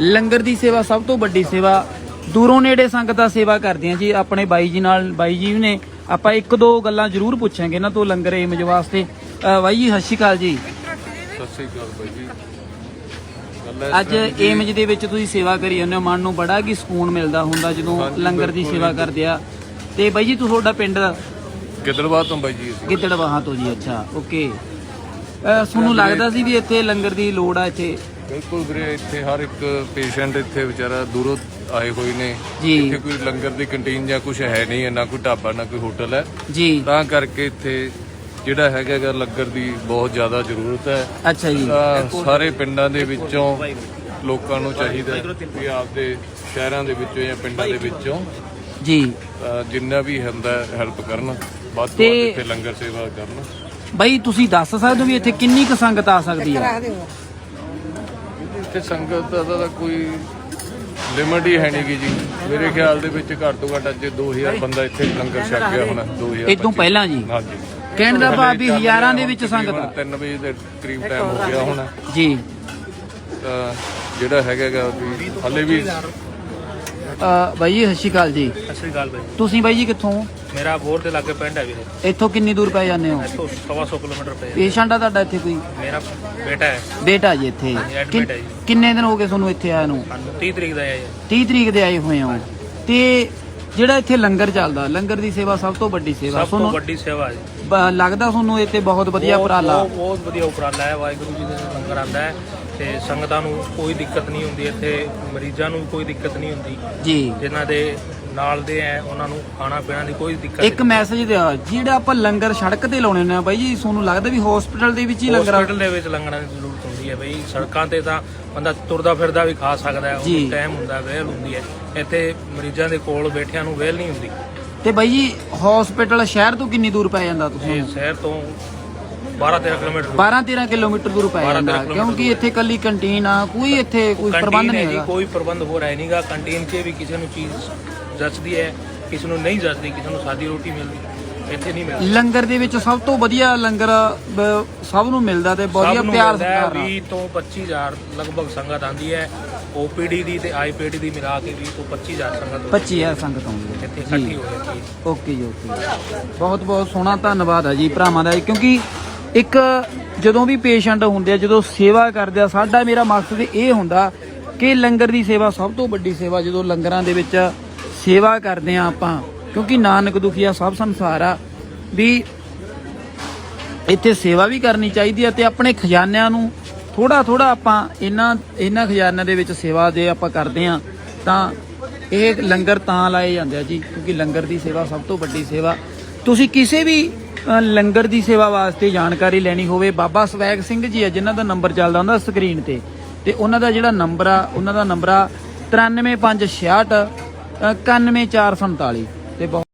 ਲੰਗਰ ਦੀ ਸੇਵਾ ਸਭ ਤੋਂ ਵੱਡੀ ਸੇਵਾ ਦੂਰੋਂ ਨੇੜੇ ਸੰਗਤਾਂ ਸੇਵਾ ਕਰਦੀਆਂ ਜੀ। ਆਪਣੇ ਬਾਈ ਜੀ ਨਾਲ ਬਾਈ ਜੀ ਨੇ ਆਪਾਂ ਇੱਕ ਦੋ ਗੱਲਾਂ ਜ਼ਰੂਰ ਪੁੱਛਾਂਗੇ ਇਹਨਾਂ ਤੋਂ ਲੰਗਰ ਏਮਜ ਵਾਸਤੇ। ਬਾਈ ਜੀ ਸਤਿ ਸ਼੍ਰੀ ਅਕਾਲ ਜੀ। ਸਤਿ ਸ੍ਰੀ ਅਕਾਲ ਬਾਈ ਜੀ। ਅੱਜ ਦੀ- ਏਮਜ ਦੇ ਵਿੱਚ ਤੁਸੀਂ ਸੇਵਾ ਕਰੀ ਜਾਂਦੇ ਹੋ। ਮਨ ਨੂੰ ਬੜਾ ਕੀ ਸਕੂਨ ਮਿਲਦਾ ਹੁੰਦਾ ਜਦੋਂ ਲੰਗਰ ਦੀ ਸੇਵਾ। ਕਰਦੇ ਆ। ਤੇ ਬਾਈ ਜੀ ਤੁਹਾਡਾ ਪਿੰਡ ਗਿੱਦੜਬਾਹ ਤੋਂ ਬਾਈ ਜੀ ਅਸੀਂ। ਗਿੱਦੜਬਾਹਾਂ ਤੋਂ ਜੀ ਅੱਛਾ ਓਕੇ। ਤੁਹਾਨੂੰ ਲੱਗਦਾ ਸੀ ਵੀ ਇੱਥੇ ਲੰਗਰ ਦੀ ਲੋੜ ਆ ਇੱਥੇ? ਬਿਲਕੁਲ ਵੀਰੇ ਇੱਥੇ ਹਰ ਇੱਕ ਪੇਸ਼ੈਂਟ ਇੱਥੇ ਵਿਚਾਰਾ ਦੂਰੋਂ ਆਏ ਹੋਏ ਨੇ। ਜੀ। ਇੱਥੇ ਕੋਈ ਲੰਗਰ ਦੀ ਕੰਟੀਨ ਜਾਂ ਕੁਝ ਹੈ ਨਹੀਂ ਹੈ ਨਾ ਕੋਈ ਢਾਬਾ ਨਾ ਕੋਈ ਹੋਟਲ ਹੈ। ਜੀ। ਤਾਂ ਕਰਕੇ ਇੱਥੇ ਜਿਹੜਾ ਹੈਗਾ ਗਾ ਲੰਗਰ ਦੀ ਬਹੁਤ ਜ਼ਿਆਦਾ ਜ਼ਰੂਰਤ ਹੈ। ਅੱਛਾ ਜੀ। ਤਾਂ ਸਾਰੇ ਪਿੰਡਾਂ ਦੇ ਵਿੱਚੋਂ ਲੋਕਾਂ ਨੂੰ ਚਾਹੀਦਾ ਹੈ ਵੀ ਆਪਦੇ ਸ਼ਹਿਰਾਂ ਦੇ ਵਿੱਚੋਂ ਜਾਂ ਪਿੰਡਾਂ ਦੇ ਵਿੱਚੋਂ ਜੀ। ਜਿੰਨਾ ਵੀ ਹੁੰਦਾ ਹੈਲਪ ਕਰਨ ਵੱਧ ਤੋਂ ਵੱਧ ਤੇ- ਇੱਥੇ ਲੰਗਰ ਸੇਵਾ ਕਰਨ। ਬਾਈ ਤੁਸੀਂ ਦੱਸ ਸਕਦੇ ਹੋ ਵੀ ਇੱਥੇ ਕਿੰਨੀ ਕੁ ਸੰਗਤ ਆ ਸਕਦੀ ਆ ਇੱਥੇ ਸੰਗਤ ਦਾ ਕੋਈ ਲਿਮਟ ਹੀ ਹੈ ਨਹੀਂ ਗੀ ਜੀ। ਮੇਰੇ ਖਿਆਲ ਦੇ ਵਿੱਚ ਘੱਟ ਤੋਂ ਘੱਟ ਅੱਜ 2000 ਬੰਦਾ ਇੱਥੇ ਲੰਗਰ ਛਕ ਗਿਆ ਹੋਣਾ 2000 ਇਹ ਤੋਂ ਪਹਿਲਾਂ ਜੀ। ਹਾਂਜੀ। ਕਹਿਣ ਦਾ ਭਾਵ ਵੀ ਹਜ਼ਾਰਾਂ ਦੇ ਵਿੱਚ ਸੰਗਤ ਆ। 3 ਵਜੇ ਦੇ ਕਰੀਬ ਟਾਈਮ ਹੋ ਗਿਆ ਹੋਣਾ। ਜੀ। ਜਿਹੜਾ ਹੈਗਾ ਗਾ ਵੀ ਹਲੇ ਵੀ ਅ, ਬਾਈ ਜੀ ਸਤਿ ਸ਼੍ਰੀ ਅਕਾਲ ਜੀ। ਸਤਿ ਸ਼੍ਰੀ ਅਕਾਲ ਬਾਈ। ਤੁਸੀਂ ਬਾਈ ਜੀ ਕਿੱਥੋਂ? ਮੇਰਾ ਬੋਰ ਦੇ ਲਾਗੇ ਪਿੰਡ ਹੈ ਵੀਰੇ। ਇੱਥੋਂ ਕਿੰਨੀ ਦੂਰ ਪੈ ਜਾਂਦੇ ਹੋ? ਇੱਥੋਂ ਸਵਾ ਸੌ ਕਿਲੋਮੀਟਰ ਪਏ ਪੇਸ਼ੈਂਟ ਆ ਤੁਹਾਡਾ ਇੱਥੇ ਕੋਈ? ਮੇਰਾ ਬੇਟਾ ਹੈ। ਬੇਟਾ ਜੀ ਇੱਥੇ। admit ਕਿੰਨ- ਹੈ ਜੀ। ਕਿੰਨੇ ਦਿਨ ਹੋ ਗਏ ਤੁਹਾਨੂੰ ਇੱਥੇ ਆਇਆ ਨੂੰ? ਸਾਨੂੰ 30 ਤਰੀਕ ਦਾ ਹੈ ਜੀ। 30 ਤਰੀਕ ਦੇ ਆਏ ਹੋਏ ਹੋ। ਤੇ ਜਿਹੜਾ ਇੱਥੇ ਲੰਗਰ ਚੱਲਦਾ ਲੰਗਰ ਦੀ ਸੇਵਾ ਸਭ ਤੋਂ ਵੱਡੀ ਸੇਵਾ ਸਭ ਤੋਂ ਤੁਹਾਨੂੰ ਵੱਡੀ ਸੇਵਾ ਹੈ ਜੀ। ਬ- ਲੱਗਦਾ ਤੁਹਾਨੂੰ ਇੱਥੇ ਬਹੁਤ ਵਧੀਆ ਬਹੁਤ- ਉਪਰਾਲਾ? ਬਹੁਤ ਬਹੁਤ ਵਧੀਆ ਉਪਰਾਲਾ ਹੈ ਵਾਹਿਗੁਰੂ ਜੀ ਦੇ ਲੰਗਰ ਆਉਂਦਾ ਹੈ ਤੇ ਸੰਗਤਾਂ ਨੂੰ ਕੋਈ ਦਿੱਕਤ ਨਹੀਂ ਹੁੰਦੀ ਇੱਥੇ ਮਰੀਜ਼ਾਂ ਨੂੰ ਕੋਈ ਦਿੱਕਤ ਨਹੀਂ ਹੁੰਦੀ। ਜੀ। ਜਿਨ੍ਹਾਂ ਦੇ ਨਾਲ ਦੇ ਹੈ ਉਹਨਾਂ ਨੂੰ ਖਾਣਾ ਪੀਣਾ ਦੀ ਕੋਈ ਦਿੱਕਤ ਇੱਕ ਮੈਸੇਜ ਦਿਓ ਜਿਹੜਾ ਆਪਾਂ ਲੰਗਰ ਸੜਕ ਤੇ ਲਾਉਣੇ ਆ ਬਾਈ ਜੀ ਤੁਹਾਨੂੰ ਲੱਗਦਾ ਵੀ ਹਸਪੀਟਲ ਦੇ ਵਿੱਚ ਹੀ ਲੰਗਰ ਆ- ਹਸਪੀਟਲ ਦੇ ਵਿੱਚ ਲੰਗਰਾਂ ਦੀ ਜ਼ਰੂਰਤ ਹੁੰਦੀ ਹੈ ਬਈ ਸੜਕਾਂ ਤੇ ਤਾਂ ਬੰਦਾ ਤੁਰਦਾ ਫਿਰਦਾ ਵੀ ਖਾ ਸਕਦਾ ਹੈ ਜੀ। ਉਹ ਟਾਈਮ ਹੁੰਦਾ ਵੇਲ ਹੁੰਦੀ ਹੈ। ਇੱਥੇ ਮਰੀਜ਼ਾਂ ਦੇ ਕੋਲ ਬੈਠਿਆਂ ਨੂੰ ਵੇਲ ਨਹੀਂ ਹੁੰਦੀ। ਤੇ ਬਾਈ ਜੀ ਹਸਪੀਟਲ ਸ਼ਹਿਰ ਤੋਂ ਕਿੰਨੀ ਦੂਰ ਪੈ ਜਾਂਦਾ ਤੁਸੀਂ? ਇਹ ਸ਼ਹਿਰ ਤੋਂ 12 13 ਕਿਲੋਮੀਟਰ 12 13 ਕਿਲੋਮੀਟਰ ਦੂਰ ਪੈ 12 ਜਾਂਦਾ ਕਿਲੋਮੀਟਰ ਕਿਉਂਕਿ ਇੱਥੇ ਕੱਲੀ ਕੰਟੀਨ ਆ ਕੋਈ ਇੱਥੇ ਕੋਈ ਪ੍ਰਬੰਧ ਕੰਟੀਨ ਨਹੀਂ ਹੈ ਜੀ ਹੈਗਾ। ਕੋਈ ਪ੍ਰਬੰਧ ਹੋ ਰਿਹਾ ਨਹੀਂਗਾ ਕੰਟੀਨ 'ਚ ਵੀ ਕਿਸੇ ਨੂੰ ਚੀਜ਼ ਜੱਚਦੀ ਹੈ ਕਿਸੇ ਨੂੰ ਨਹੀਂ ਜੱਚਦੀ ਕਿਸੇ ਨੂੰ ਸਾਦੀ ਰੋਟੀ ਮਿਲਦੀ। ਇੱਥੇ ਨਹੀਂ ਮਿਲਦੀ। ਲੰਗਰ ਦੇ ਵਿੱਚ ਸਭ ਤੋਂ ਵਧੀਆ ਲੰਗਰ ਬ- ਸਭ ਨੂੰ ਮਿਲਦਾ ਤੇ ਵਧੀਆ ਪਿਆਰ ਸਤਿਕਾਰ ਨਾਲ। 20 ਤੋਂ 25000 ਲਗਭਗ ਸੰਗਤ ਆਂਦੀ ਹੈ ਓਪੀਡੀ ਦੀ ਤੇ ਆਈਪੀਡੀ ਦੀ ਮਿਲਾ ਕੇ 20 ਤੋਂ 25000 ਸੰਗਤ 25000 ਸੰਗਤ ਆਉਂਦੀ ਹੈ। ਇੱਥੇ ਜੀ। ਇਕੱਠੀ ਹੋ ਜਾਂਦੀ ਹੈ। ਓਕੇ ਜੀ ਓਕੇ ਬਹੁਤ ਬਹੁਤ ਸੋਹਣਾ ਧੰਨਵਾਦ ਹੈ ਜੀ ਭਰਾਵਾਂ ਦਾ ਕਿਉਂਕਿ ਇੱਕ ਜਦੋਂ ਵੀ ਪੇਸ਼ੈਂਟ ਹੁੰਦੇ ਆ ਜਦੋਂ ਸੇਵਾ ਕਰਦੇ ਆ ਸਾਡਾ ਮੇਰਾ ਮਕਸਦ ਇਹ ਹੁੰਦਾ ਕਿ ਲੰਗਰ ਦੀ ਸੇਵਾ ਸਭ ਤੋਂ ਵੱਡੀ ਸੇਵਾ ਜਦੋਂ ਲੰਗਰਾਂ ਦੇ ਵਿੱਚ ਸੇਵਾ ਕਰਦੇ ਆ ਆਪਾਂ ਕਿਉਂਕਿ ਨਾਨਕ ਦੁਖੀਆ ਸਭ ਸੰਸਾਰ ਆ, ਵੀ ਇੱਥੇ ਸੇਵਾ ਵੀ ਕਰਨੀ ਚਾਹੀਦੀ ਹੈ ਤੇ ਆਪਣੇ ਖਜ਼ਾਨਿਆਂ ਨੂੰ ਥੋੜਾ ਥੋੜਾ ਆਪਾਂ ਇਹਨਾਂ ਇਹਨਾਂ ਖਜ਼ਾਨਿਆਂ ਦੇ ਵਿੱਚ ਸੇਵਾ ਦੇ ਆਪਾਂ ਕਰਦੇ ਆ, ਤਾਂ ਇਹ ਲੰਗਰ ਤਾਂ ਲਾਏ ਜਾਂਦੇ ਆ ਜੀ, ਕਿਉਂਕਿ ਲੰਗਰ ਦੀ ਸੇਵਾ ਸਭ ਤੋਂ ਵੱਡੀ ਸੇਵਾ। ਤੁਸੀਂ ਕਿਸੇ ਵੀ ਲੰਗਰ ਦੀ ਸੇਵਾ ਵਾਸਤੇ ਜਾਣਕਾਰੀ ਲੈਣੀ ਹੋਵੇ, ਬਾਬਾ ਸਵੈਗ ਸਿੰਘ ਜੀ ਆ, ਜਿਨ੍ਹਾਂ ਦਾ ਨੰਬਰ ਚੱਲਦਾ ਹੁੰਦਾ ਸਕਰੀਨ ਤੇ ਤੇ ਉਹਨਾਂ ਦਾ ਜਿਹੜਾ ਨੰਬਰ ਆ, ਉਹਨਾਂ ਦਾ ਨੰਬਰ ਆ 93566 91447 ਤੇ ਬਹੁਤ